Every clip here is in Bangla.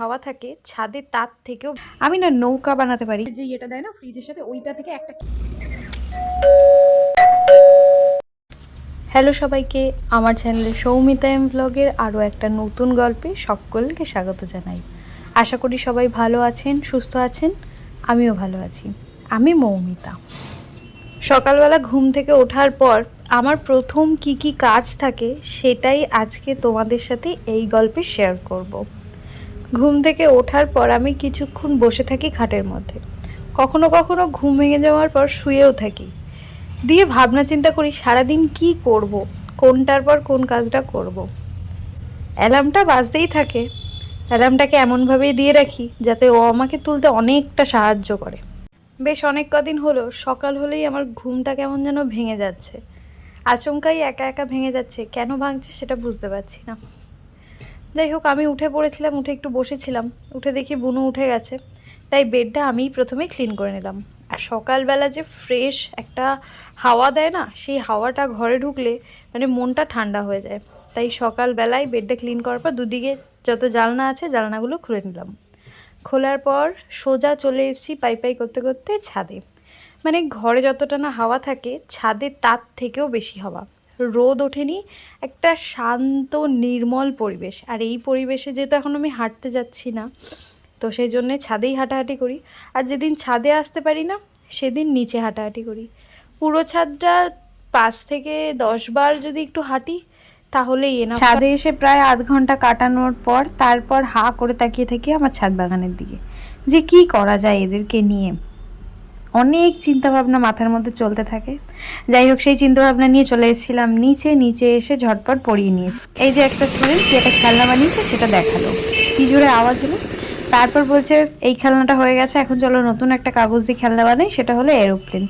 হাওয়া থাকে ছাদে তার থেকেও আমি না নৌকা বানাতে পারি। যে এটা দেয় না ফ্রিজের সাথে ওইটা থেকে একটা হ্যালো সবাইকে আমার চ্যানেলে সৌমিতা এম ব্লগের আরও একটা নতুন গল্পে সকলকে স্বাগত জানাই। আশা করি সবাই ভালো আছেন সুস্থ আছেন আমিও ভালো আছি। আমি মৌমিতা। সকালবেলা ঘুম থেকে ওঠার পর আমার প্রথম কি কি কাজ থাকে সেটাই আজকে তোমাদের সাথে এই গল্পে শেয়ার করব। ঘুম থেকে ওঠার পর আমি কিছুক্ষণ বসে থাকি খাটের মধ্যে। কখনো কখনো ঘুম ভেঙে যাওয়ার পর শুয়েও থাকি। দিয়ে ভাবনা চিন্তা করি, সারাদিন কি করব? কোনটার পর কোন কাজটা করব। অ্যালার্মটা বাজতেই থাকে। অ্যালার্মটাকে এমনভাবেই দিয়ে রাখি যাতে ও আমাকে তুলতে অনেকটা সাহায্য করে। বেশ অনেক কদিন হলো, সকাল হলেই আমার ঘুমটা কেমন যেন ভেঙে যাচ্ছে। আচমকাই একা একা ভেঙে যাচ্ছে, কেন ভাঙছে সেটা বুঝতে পারছি না। যাই হোক, আমি উঠে পড়েছিলাম, উঠে একটু বসেছিলাম। উঠে দেখি বুনু উঠে গেছে। তাই বেডটা আমিই প্রথমে ক্লিন করে নিলাম। আর সকালবেলা যে ফ্রেশ একটা হাওয়া দেয় না, সেই হাওয়াটা ঘরে ঢুকলে মানে মনটা ঠান্ডা হয়ে যায়। তাই সকালবেলায় বেডটা ক্লিন করার পর দুদিকে যত জালনা আছে জালনাগুলো খুলে নিলাম। খোলার পর সোজা চলে এসেছি পাই পাই করতে করতে ছাদে। মানে ঘরে যতটা না হাওয়া থাকে, ছাদে তার থেকেও বেশি হাওয়া। রোদ ওঠেনি, একটা শান্ত, নির্মল পরিবেশ। আর এই পরিবেশে যেহেতু এখন আমি হাঁটতে যাচ্ছি না, তো সেই জন্যে ছাদেই হাঁটাহাঁটি করি। আর যেদিন ছাদে আসতে পারি না, সেদিন নিচে হাঁটাহাঁটি করি। পুরো ছাদটা পাঁচ থেকে দশ বার যদি একটু হাঁটি, তাহলেই এনা ছাদে এসে প্রায় আধ ঘণ্টা কাটানোর পর, তারপর হা করে তাকিয়ে থেকে আমার ছাদ বাগানের দিকে। যে কি করা যায় এদেরকে নিয়ে? অনেক চিন্তাভাবনা মাথার মধ্যে চলতে থাকে। যাই হোক, সেই চিন্তাভাবনা নিয়ে চলে এসেছিলাম নিচে নিচে এসে ঝটপট পড়িয়ে নিয়েছি। এই যে একটা স্টুডেন্ট যেটা খেলনা বানিয়েছে, সেটা দেখাল। কি জোরে আওয়াজ হলো? তারপর বলছে, এই খেলনাটা হয়ে গেছে, এখন চলো নতুন একটা কাগজ দিয়ে খেলনা বানাই, সেটা হলো এরোপ্লেন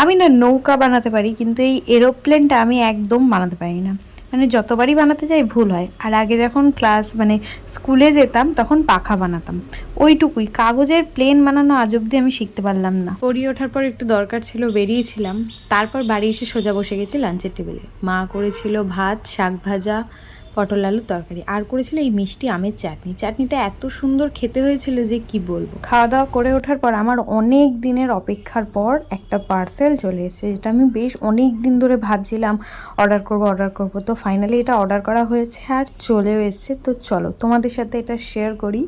আমি না নৌকা বানাতে পারি, কিন্তু এই এরোপ্লেনটা আমি একদম বানাতে পারি না। মানে যতবারই বানাতে যাই ভুল হয়। আর আগে যখন ক্লাস মানে স্কুলে যেতাম, তখন পাখা বানাতাম। ওইটুকুই। কাগজের প্লেন বানানো আজ অব্দি আমি শিখতে পারলাম না। পড়িয়ে ওঠার পর একটু দরকার ছিল, বেরিয়েছিলাম। তারপর বাড়ি এসে সোজা বসে গেছি লাঞ্চের টেবিলে মা করেছিল ভাত, শাক ভাজা পটল আলুর তরকারি। আর করেছিল এই মিষ্টি আমের চাটনি। চাটনিটা এত সুন্দর খেতে হয়েছিল যে কি বলব? খাওয়া দাওয়া করে ওঠার পর আমার অনেক দিনের অপেক্ষার পর একটা পার্সেল চলে এসেছে, যেটা আমি বেশ অনেক দিন ধরে ভাবছিলাম অর্ডার করব অর্ডার করব। তো ফাইনালি এটা অর্ডার করা হয়েছে আর চলেও এসছে। তো চলো, তোমাদের সাথে এটা শেয়ার করি।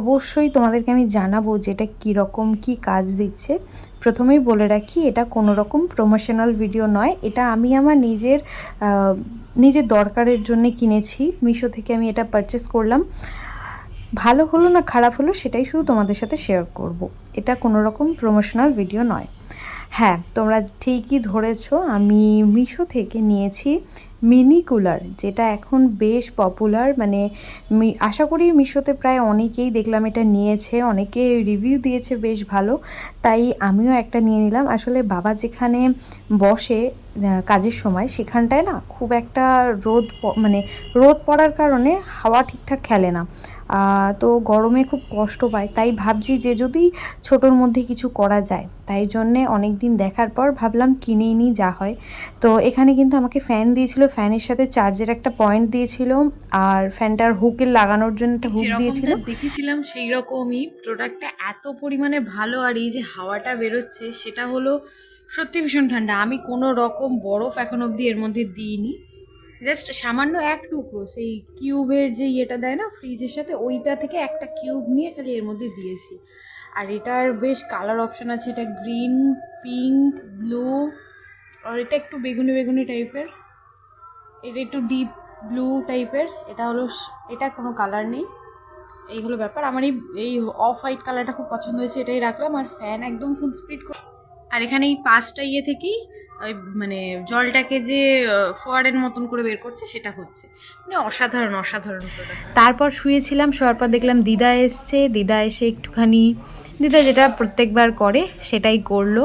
অবশ্যই তোমাদেরকে আমি জানাব যে এটা কীরকম, কী কাজ দিচ্ছে। প্রথমেই বলে রাখি, এটা কোনো রকম প্রমোশনাল ভিডিও নয়। এটা আমি আমার নিজের নিজের দরকারের জন্য কিনেছি। মিশো থেকে আমি এটা পারচেস করলাম। ভালো হলো না খারাপ হলো সেটাই শুধু তোমাদের সাথে শেয়ার করব। এটা কোনো রকম প্রমোশনাল ভিডিও নয়। হ্যাঁ তোমরা ঠিকই ধরেছো, আমি মিশো থেকে নিয়েছি মিনি কুলার, যেটা এখন বেশ পপুলার মানে আশা করি মিশোতে প্রায় অনেকেই দেখলাম এটা নিয়েছে, অনেকে রিভিউ দিয়েছে বেশ ভালো, তাই আমিও একটা নিয়ে নিলাম। আসলে বাবা যেখানে বসে কাজের সময়, সেখানটায় না খুব একটা রোদ মানে রোদ পড়ার কারণে হাওয়া ঠিকঠাক খেলে না। তো গরমে খুব কষ্ট পায়। তাই ভাবছি যে যদি ছোটোর মধ্যে কিছু করা যায় তাই জন্যে অনেক দিন দেখার পর ভাবলাম কিনেই নিই যা হয়। তো এখানে কিন্তু আমাকে ফ্যান দিয়েছিল ফ্যানের সাথে চার্জের একটা পয়েন্ট দিয়েছিল আর ফ্যানটার হুকের লাগানোর জন্য একটা হুক দিয়েছিল। দেখেছিলাম সেই রকমই প্রোডাক্টটা এত পরিমাণে ভালো আর এই যে হাওয়াটা বেরোচ্ছে সেটা হলো সত্যি ভীষণ ঠান্ডা। আমি কোনো রকম বরফ এখন অবধি এর মধ্যে দিইনি। জাস্ট সামান্য এক টুকরো, সেই কিউবের যে ইয়েটা দেয় না ফ্রিজের সাথে, ওইটা থেকে একটা কিউব নিয়ে খালি এর মধ্যে দিয়েছি। আর এটার বেশ কালার অপশন আছে, এটা গ্রিন পিঙ্ক ব্লু আর এটা একটু বেগুনি বেগুনি টাইপের এটা একটু ডিপ ব্লু টাইপের এটা হলো এটা কোনো কালার নেই। এই হলো ব্যাপার, আমার এই এই অফ হোয়াইট কালারটা খুব পছন্দ হয়েছে, এটাই রাখলাম, আর ফ্যান একদম ফুল স্পিড আর এখানে এই পাঁচটা ইয়ে থেকেই ওই মানে জলটাকে যে ফোয়ারের মতন করে বের করছে, সেটা হচ্ছে। মানে অসাধারণ অসাধারণ তারপর শুয়েছিলাম, শোয়ার পর দেখলাম দিদা এসছে। দিদা এসে একটুখানি দিদা যেটা প্রত্যেকবার করে, সেটাই করল।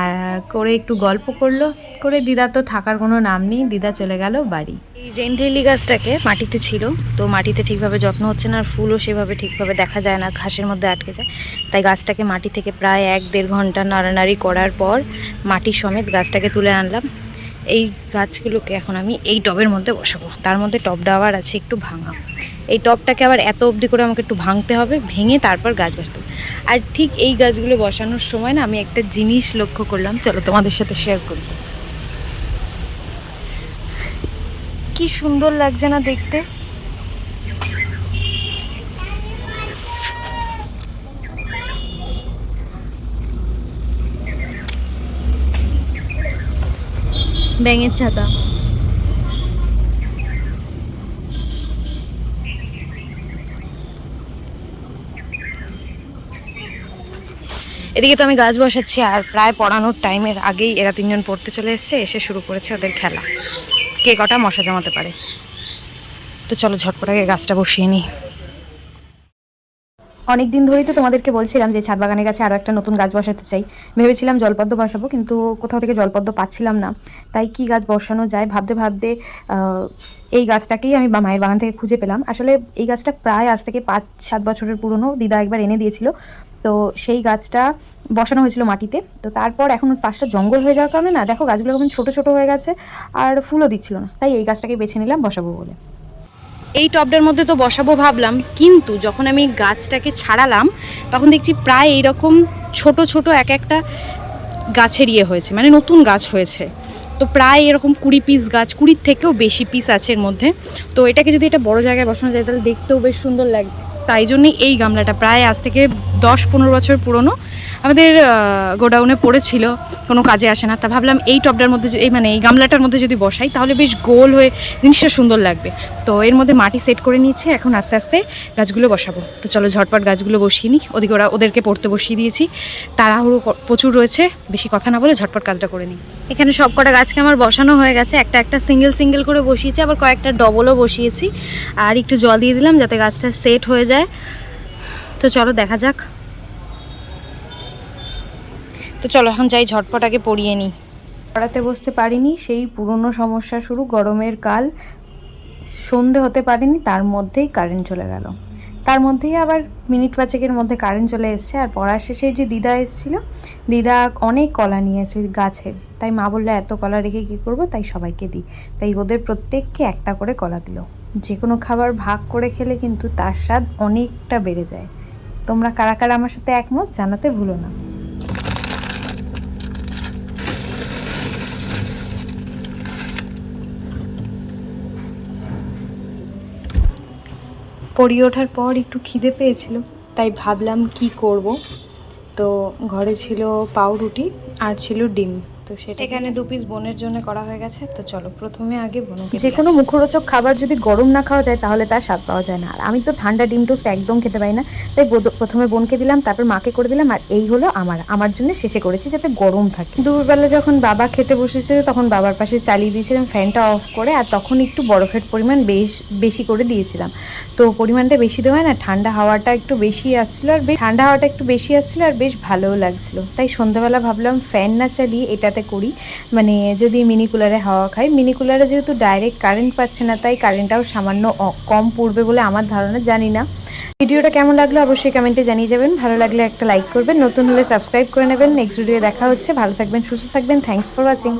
আর করে একটু গল্প করল। করে দিদা তো থাকার কোনো নাম নেই, দিদা চলে গেল বাড়ি। এই রেন লিলি গাছটাকে মাটিতে ছিল, তো মাটিতে ঠিকভাবে যত্ন হচ্ছে না, আর ফুলও সেভাবে ঠিকভাবে দেখা যায় না, ঘাসের মধ্যে আটকে যায়। তাই গাছটাকে মাটি থেকে প্রায় এক দেড় ঘণ্টা নাড়ানাড়ি করার পর মাটির সমেত গাছটাকে তুলে আনলাম। এই গাছগুলোকে এখন আমি এই টবের মধ্যে বসাবো। তার মধ্যে টবটা আবার আছে একটু ভাঙা। এই টবটাকে আবার এত অবধি করে আমাকে একটু ভাঙতে হবে, ভেঙে তারপর গাছ বসাতে আর ঠিক এই গাছগুলো বসানোর সময় না আমি একটা জিনিস লক্ষ্য করলাম, চলো তোমাদের সাথে শেয়ার করি। কি সুন্দর লাগছে না দেখতে? ব্যাঙের ছাতা। এদিকে তো আমি গাছ বসাচ্ছি, আর প্রায় পড়ানোর টাইমের আগেই এরা তিনজন পড়তে চলে এসছে, এসে শুরু করেছে ওদের খেলা। কে কটা মশা জমাতে পারে? তো চলো ঝটপট আগে গাছটা বসিয়ে নিই। অনেক দিন ধরেই তো তোমাদেরকে বলছিলাম যে ছাদ বাগানের কাছে আরও একটা নতুন গাছ বসাতে চাই। ভেবেছিলাম জলপদ্ম বসাবো, কিন্তু কোথাও থেকে জলপদ্ম পাচ্ছিলাম না। তাই কি গাছ বসানো যায়? ভাবতে ভাবতে এই গাছটাকেই আমি মায়ের বাগান থেকে খুঁজে পেলাম। আসলে এই গাছটা প্রায় আজ থেকে পাঁচ, সাত বছরের পুরনো। দিদা একবার এনে দিয়েছিল। তো সেই গাছটা বসানো হয়েছিল মাটিতে। তো তারপর এখন পাঁচটা জঙ্গল হয়ে যাওয়ার কারণে না, দেখো গাছগুলো এখন ছোটো ছোটো হয়ে গেছে, আর ফুলও দিচ্ছিল না। তাই এই গাছটাকে বেছে নিলাম, বসাবো বলে। এই টবটার মধ্যে তো বসাবো ভাবলাম, কিন্তু যখন আমি গাছটাকে ছাড়ালাম, তখন দেখছি প্রায় এইরকম ছোট ছোট এক একটা গাছের ইয়ে হয়েছে মানে নতুন গাছ হয়েছে। তো প্রায় এরকম কুড়ি পিস গাছ, কুড়ির থেকেও বেশি পিস আছে এর মধ্যে। তো এটাকে যদি একটা বড় জায়গায় বসানো যায়, তাহলে দেখতেও বেশ সুন্দর লাগবে তাই জন্যই এই গামলাটা। প্রায় আজ থেকে দশ পনেরো বছর পুরনো। আমাদের গোডাউনে পড়েছিল, কোনো কাজে আসে না। তা ভাবলাম এই টবটার মধ্যে এই মানে এই গামলাটার মধ্যে যদি বসাই, তাহলে বেশ গোল হয়ে জিনিসটা সুন্দর লাগবে। তো এর মধ্যে মাটি সেট করে নিয়েছি, এখন আস্তে আস্তে গাছগুলো বসাবো। তো চলো ঝটপট গাছগুলো বসিয়ে নিই। ওদিকে ওরা ওদেরকে পড়তে বসিয়ে দিয়েছি। তাড়াহুড়ো প্রচুর রয়েছে, বেশি কথা না বলে ঝটপট কাজটা করে নিই। এখানে সব কটা গাছকে আমার বসানো হয়ে গেছে। একটা একটা সিঙ্গেল সিঙ্গেল করে বসিয়েছি, আবার কয়েকটা ডবলও বসিয়েছি। আর একটু জল দিয়ে দিলাম যাতে গাছটা সেট হয়ে যায়। তো চলো দেখা যাক। তো চলো, এখন যাই, ঝটপট আগে পড়িয়ে নিই। পড়াতে বসতে পারিনি, সেই পুরনো সমস্যা শুরু, গরমের কাল। সন্ধে হতে পারেনি, তার মধ্যেই কারেন্ট চলে গেল। তার মধ্যেই আবার মিনিট পাঁচেকের মধ্যে কারেন্ট চলে এসছে, আর পড়ার শেষে যে দিদা এসেছিল, দিদা অনেক কলা নিয়েছে গাছের তাই মা বলল, এত কলা রেখে কী করব? তাই সবাইকে দিই। তাই ওদের প্রত্যেককে একটা করে কলা দিল। যে কোনো খাবার ভাগ করে খেলে কিন্তু তার স্বাদ অনেকটা বেড়ে যায়। তোমরা কারা কারা আমার সাথে একমত জানাতে ভুলো না। পড়িয়ে ওঠার পর একটু খিদে পেয়েছিল, তাই ভাবলাম কি করব। তো ঘরে ছিল পাউরুটি আর ছিল ডিম। তো সেটা এখানে দু পিস বোনের জন্য করা হয়ে গেছে তো চলো প্রথমে আগে বোনকে যে কোনো মুখরোচক খাবার যদি গরম না খাওয়া যায় তাহলে তার স্বাদ পাওয়া যায় না। আর আমি তো ঠান্ডা ডিম টোস্ট একদম খেতে পাই না তাই প্রথমে বোনকে দিলাম তারপর মাকে করে দিলাম আর এই হলো আমার আমার জন্য শেষে করেছি যাতে গরম থাকে। দুপুরবেলা যখন বাবা খেতে বসেছিল তখন বাবার পাশে চালিয়ে দিয়েছিলাম ফ্যানটা অফ করে আর তখন একটু বরফের পরিমাণ বেশ বেশি করে দিয়েছিলাম। তো পরিমাণটা বেশি দেওয়ায় না ঠান্ডা হাওয়াটা একটু বেশি আসছিল আর বেশ ঠান্ডা হাওয়াটা একটু বেশি আসছিল আর বেশ ভালোও লাগছিল। তাই সন্ধ্যাবেলা ভাবলাম ফ্যান না চালিয়ে এটাতে করি। মানে যদি মিনি কুলারে হাওয়া খাই মিনি কুলারে যেহেতু ডাইরেক্ট কারেন্ট পাচ্ছে না, তাই কারেন্টটাও সামান্য কম পড়বে বলে আমার ধারণা, জানি না। ভিডিওটা কেমন লাগল অবশ্যই কমেন্টে জানিয়ে যাবেন। ভালো লাগলে একটা লাইক করবেন। নতুন হলে সাবস্ক্রাইব করে নেবেন। নেক্সট ভিডিও দেখা হচ্ছে। ভালো থাকবেন, সুস্থ থাকবেন। Thanks for watching